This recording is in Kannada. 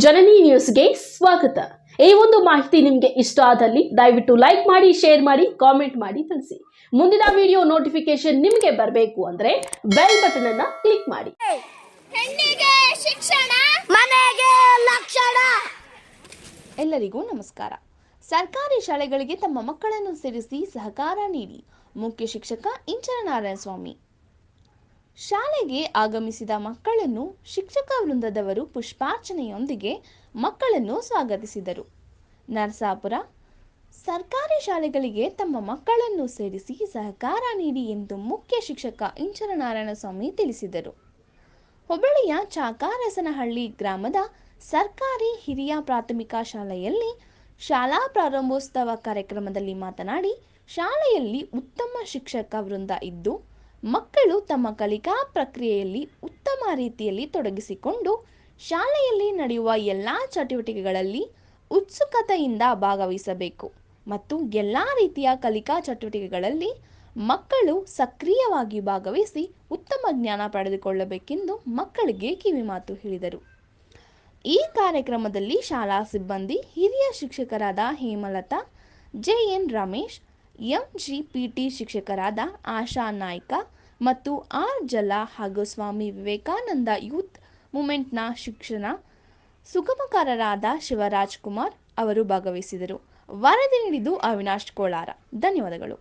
ಜನನಿ ನ್ಯೂಸ್ಗೆ ಸ್ವಾಗತ. ಈ ಒಂದು ಮಾಹಿತಿ ನಿಮಗೆ ಇಷ್ಟ ಆದಲ್ಲಿ ದಯವಿಟ್ಟು ಲೈಕ್ ಮಾಡಿ ಶೇರ್ ಮಾಡಿ ಕಾಮೆಂಟ್ ಮಾಡಿ ತಿಳಿಸಿ. ಮುಂದಿನ ವಿಡಿಯೋ ನೋಟಿಫಿಕೇಶನ್ ನಿಮಗೆ ಬರಬೇಕು ಅಂದ್ರೆ ಬೆಲ್ ಬಟನ್ ಅನ್ನ ಕ್ಲಿಕ್ ಮಾಡಿ. ಹೆಣ್ಣಿಗೆ ಶಿಕ್ಷಣ ಮನೆಗೆ ಲಕ್ಷಣ. ಎಲ್ಲರಿಗೂ ನಮಸ್ಕಾರ. ಸರ್ಕಾರಿ ಶಾಲೆಗಳಿಗೆ ತಮ್ಮ ಮಕ್ಕಳನ್ನು ಸೇರಿಸಿ ಸಹಕಾರ ನೀಡಿ. ಮುಖ್ಯ ಶಿಕ್ಷಕ ಇಂಚರನಾರಾಯಣ ಸ್ವಾಮಿ ಶಾಲೆಗೆ ಆಗಮಿಸಿದ ಮಕ್ಕಳನ್ನು ಶಿಕ್ಷಕ ವೃಂದದವರು ಪುಷ್ಪಾರ್ಚನೆಯೊಂದಿಗೆ ಮಕ್ಕಳನ್ನು ಸ್ವಾಗತಿಸಿದರು. ನರಸಾಪುರ, ಸರ್ಕಾರಿ ಶಾಲೆಗಳಿಗೆ ತಮ್ಮ ಮಕ್ಕಳನ್ನು ಸೇರಿಸಿ ಸಹಕಾರ ನೀಡಿ ಎಂದು ಮುಖ್ಯ ಶಿಕ್ಷಕ ಇಂಚರನಾರಾಯಣ ಸ್ವಾಮಿ ತಿಳಿಸಿದರು. ಹುಬ್ಬಳ್ಳಿಯ ಚಾಕಾರಸನಹಳ್ಳಿ ಗ್ರಾಮದ ಸರ್ಕಾರಿ ಹಿರಿಯ ಪ್ರಾಥಮಿಕ ಶಾಲೆಯಲ್ಲಿ ಶಾಲಾ ಪ್ರಾರಂಭೋತ್ಸವ ಕಾರ್ಯಕ್ರಮದಲ್ಲಿ ಮಾತನಾಡಿ, ಶಾಲೆಯಲ್ಲಿ ಉತ್ತಮ ಶಿಕ್ಷಕ ವೃಂದ ಇದ್ದು ಮಕ್ಕಳು ತಮ್ಮ ಕಲಿಕಾ ಪ್ರಕ್ರಿಯೆಯಲ್ಲಿ ಉತ್ತಮ ರೀತಿಯಲ್ಲಿ ತೊಡಗಿಸಿಕೊಂಡು ಶಾಲೆಯಲ್ಲಿ ನಡೆಯುವ ಎಲ್ಲ ಚಟುವಟಿಕೆಗಳಲ್ಲಿ ಉತ್ಸುಕತೆಯಿಂದ ಭಾಗವಹಿಸಬೇಕು. ಮತ್ತು ಎಲ್ಲ ರೀತಿಯ ಕಲಿಕಾ ಚಟುವಟಿಕೆಗಳಲ್ಲಿ ಮಕ್ಕಳು ಸಕ್ರಿಯವಾಗಿ ಭಾಗವಹಿಸಿ ಉತ್ತಮ ಜ್ಞಾನ ಪಡೆದುಕೊಳ್ಳಬೇಕೆಂದು ಮಕ್ಕಳಿಗೆ ಕಿವಿಮಾತು ಹೇಳಿದರು. ಈ ಕಾರ್ಯಕ್ರಮದಲ್ಲಿ ಶಾಲಾ ಸಿಬ್ಬಂದಿ, ಹಿರಿಯ ಶಿಕ್ಷಕರಾದ Hemalatha, J N Ramesh MG PT ಶಿಕ್ಷಕರಾದ ಆಶಾ ನಾಯ್ಕ ಮತ್ತು ಆರ್ ಜಲಾ ಹಾಗೂ ಸ್ವಾಮಿ ವಿವೇಕಾನಂದ ಯೂತ್ ಮೂಮೆಂಟ್ನ ಶಿಕ್ಷಣ ಸುಗಮಕಾರರಾದ ಶಿವರಾಜ್ ಕುಮಾರ್ ಅವರು ಭಾಗವಹಿಸಿದರು. ವರದಿ ನೀಡಿದ್ದು ಅವಿನಾಶ್ ಕೋಳಾರ ಧನ್ಯವಾದಗಳು.